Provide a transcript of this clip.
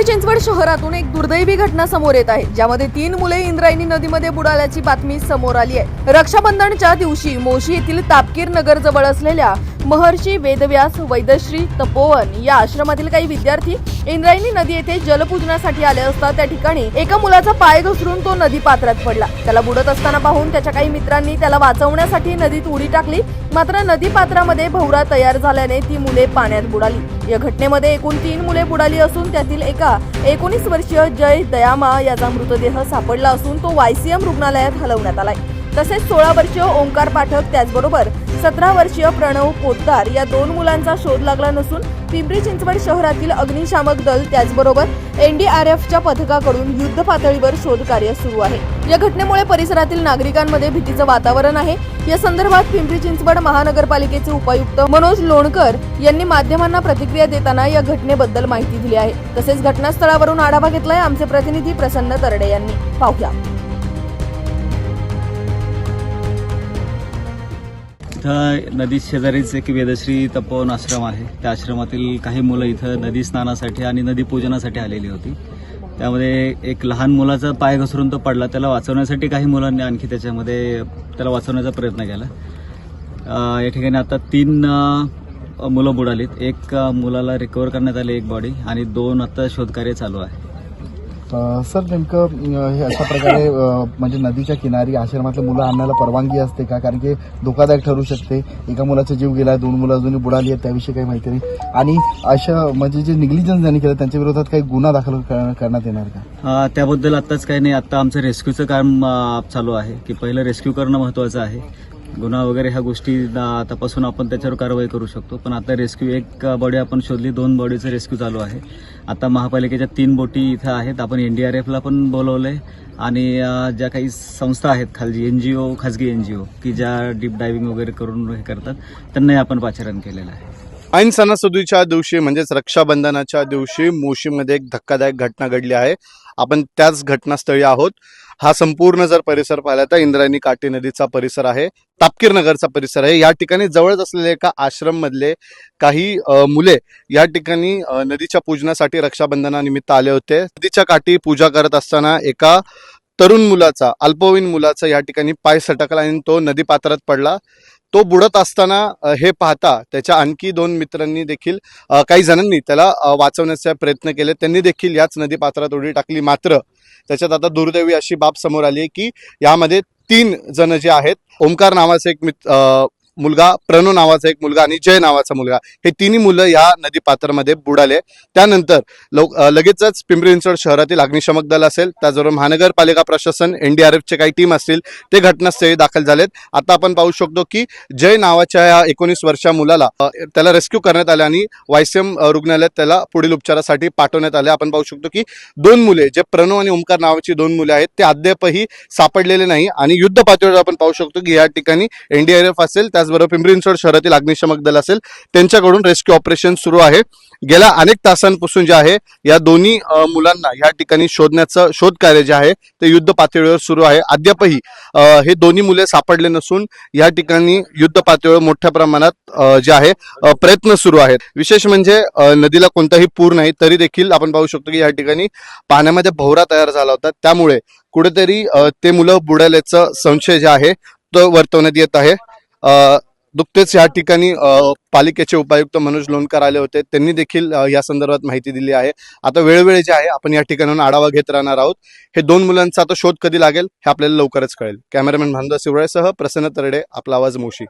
पिंपरी चिंचवड शहरातून एक दुर्दैवी घटना समोर येत आहे ज्यामध्ये तीन मुले इंद्रायणी नदीमध्ये बुडाल्याची बातमी समोर आली आहे. रक्षाबंधनच्या दिवशी मोशी येथील तापकीर नगर जवळ असलेल्या महर्षी वेदव्यास वैदश्री तपोवन या आश्रमातील काही विद्यार्थी इंद्रायणी नदी येथे जलपूजनासाठी आले असता त्या ठिकाणी एका मुलाचा पाय घसरून तो नदी पात्रात पडला. त्याला बुडत असताना पाहून त्याच्या काही मित्रांनी त्याला वाचवण्यासाठी नदीत उडी टाकली. मात्र नदी पात्रामध्ये भवरा तयार झाल्याने ती मुले पाण्यात बुडाली. या घटनेमध्ये एकूण तीन मुले बुडाली असून त्यातील एका एकोणीस वर्षीय जय दयामा याचा मृतदेह सापडला असून तो वायसीएम रुग्णालयात हलवण्यात आलाय. तसेच सोळा वर्षीय ओंकार पाठक त्याचबरोबर सतरा वर्षीय प्रणव पोतदार या दोन मुलांचा शोध लागला नसून पिंपरी चिंचवड शहरातील अग्निशामक दल त्याचबरोबर एनडीआरएफच्या पथकाकडून युद्ध पातळीवर शोध कार्य सुरू आहे. या घटनेमुळे परिसरातील नागरिकांमध्ये भीतीचं वातावरण आहे. या संदर्भात पिंपरी चिंचवड महानगरपालिकेचे उपायुक्त मनोज लोणकर यांनी माध्यमांना प्रतिक्रिया देताना या घटनेबद्दल माहिती दिली आहे. तसेच घटनास्थळावरून आढावा घेतलाय आमचे प्रतिनिधी प्रसन्न तरडे यांनी. पाहूया. इथं नदी शेजारीच एक वेदश्री तपोवन आश्रम आहे. त्या आश्रमातील काही मुलं इथं नदी स्नानासाठी आणि नदी पूजनासाठी आलेली होती. त्यामध्ये एक लहान मुलाचा पाय घसरून तो पडला. त्याला वाचवण्यासाठी काही मुलांनी आणखी त्याच्यामध्ये त्याला वाचवण्याचा प्रयत्न केला. या ठिकाणी आता तीन मुलं बुडालीत. एक मुलाला रिकवर करण्यात आली एक बॉडी आणि दोन आता शोधकार्य चालू आहे. सर नेमकं हे अशा प्रकारे म्हणजे नदीच्या किनारी आश्रमातल्या मुलं आणण्याला परवानगी असते का? कारण की धोकादायक ठरू शकते. एका मुलाचा जीव गेलाय दोन मुलं अजूनही बुडाली आहेत त्याविषयी काही माहिती नाही. आणि अशा म्हणजे जे निग्लिजन्स ज्यांनी केलं त्यांच्या विरोधात काही गुन्हा दाखल कर- करण्यात येणार का? त्याबद्दल आत्ताच काही नाही. आता आमचं रेस्क्यूचं काम चालू आहे. की पहिलं रेस्क्यू करणं महत्वाचं आहे. गुन्हा वगैरे ह्या गोष्टी तपासून आपण त्याच्यावर कारवाई करू शकतो. पण आता रेस्क्यू एक बॉडी आपण शोधली दोन बॉडीचं रेस्क्यू चालू आहे. आता महापालिकेच्या तीन बोटी इथं आहेत. आपण एनडीआरएफला पण बोलवलंय. आणि ज्या काही संस्था आहेत खालची ओ खाजगी एनजीओ की ज्या डीप डायव्हिंग वगैरे करून हे करतात त्यांनाही आपण पाचारण केलेलं आहे. ऐन सणासुदीच्या दिवशी म्हणजेच रक्षाबंधनाच्या दिवशी मोशीमध्ये एक धक्कादायक घटना घडली आहे. आपण त्याच घटनास्थळी आहोत. हा संपूर्ण जर परिसर पाहिला तर इंद्रायणी काठी नदीचा परिसर आहे. तापकीर नगरचा परिसर आहे. या ठिकाणी जवळच असलेले एका आश्रम मधले काही मुले या ठिकाणी नदीच्या पूजनासाठी रक्षाबंधनानिमित्त आले होते. नदीच्या काठी पूजा करत असताना एका तरुण मुलाचा अल्पवयीन मुलाचा या ठिकाणी पाय सटकला आणि तो नदी पात्रात पडला. तो बुडत असताना हे पाहता त्याच्या आणखी दोन मित्रांनी देखील काही जणांनी त्याला वाचवण्याचा प्रयत्न केले. त्यांनी देखील याच नदी पात्रात उडी टाकली. मात्र त्याच्यात आता दुर्दैवी अशी बाब समोर आली आहे की यामध्ये तीन जण जे आहेत ओंकार नावाचे एक मित्र मुलगा प्रणव नावाचा एक मुलगा आणि जय नावाचा मुलगा हे तिन्ही मुलं या नदी पात्रामध्ये बुडाले. त्यानंतर लगेचच पिंपरी चिंचवड शहरातील अग्निशमक दल असेल त्याचबरोबर महानगरपालिका प्रशासन एनडीआरएफचे काही टीम असतील ते घटनास्थळी दाखल झालेत. आता आपण पाहू शकतो की जय नावाच्या या एकोणीस वर्षा मुलाला त्याला रेस्क्यू करण्यात आले आणि वायसीएम रुग्णालयात त्याला पुढील उपचारासाठी पाठवण्यात आले. आपण पाहू शकतो की दोन मुले जे प्रणव आणि ओंकार नावाची दोन मुले आहेत ते अद्यापही सापडलेले नाही. आणि युद्ध पातळीवर आपण पाहू शकतो की या ठिकाणी एनडीआरएफ असेल त्याचबरोबर पिंपरी चिंचवड शहरातील अग्निशमक दल असेल त्यांच्याकडून रेस्क्यू ऑपरेशन सुरू आहे. गेल्या अनेक तासांपासून जे आहे या दोन्ही मुलांना या ठिकाणी शोधण्याचं शोध कार्य जे आहे ते युद्ध पातळीवर सुरू आहे. अद्यापही हे दोन्ही मुले सापडले नसून या ठिकाणी युद्ध पातळीवर मोठ्या प्रमाणात जे आहे प्रयत्न सुरू आहेत. विशेष म्हणजे नदीला कोणताही पूर नाही तरी देखील आपण पाहू शकतो की या ठिकाणी पाण्यामध्ये भोवरा तयार झाला होता. त्यामुळे कुठेतरी ते मुलं बुडाल्याचं संशय जे आहे तो वर्तवण्यात येत आहे. नुकतेच या ठिकाणी पालिकेचे उपायुक्त मनोज लोणकर आले होते. त्यांनी देखील या संदर्भात माहिती दिली आहे. आता वेळोवेळी जे आहे आपण या ठिकाणाहून आढावा घेत राहणार आहोत. हे दोन मुलांचा आता शोध कधी लागेल हे आपल्याला लवकरच कळेल. कॅमेरामॅन भानुदा शिवरायसह प्रसन्न तरडे आपला आवाज मोशी.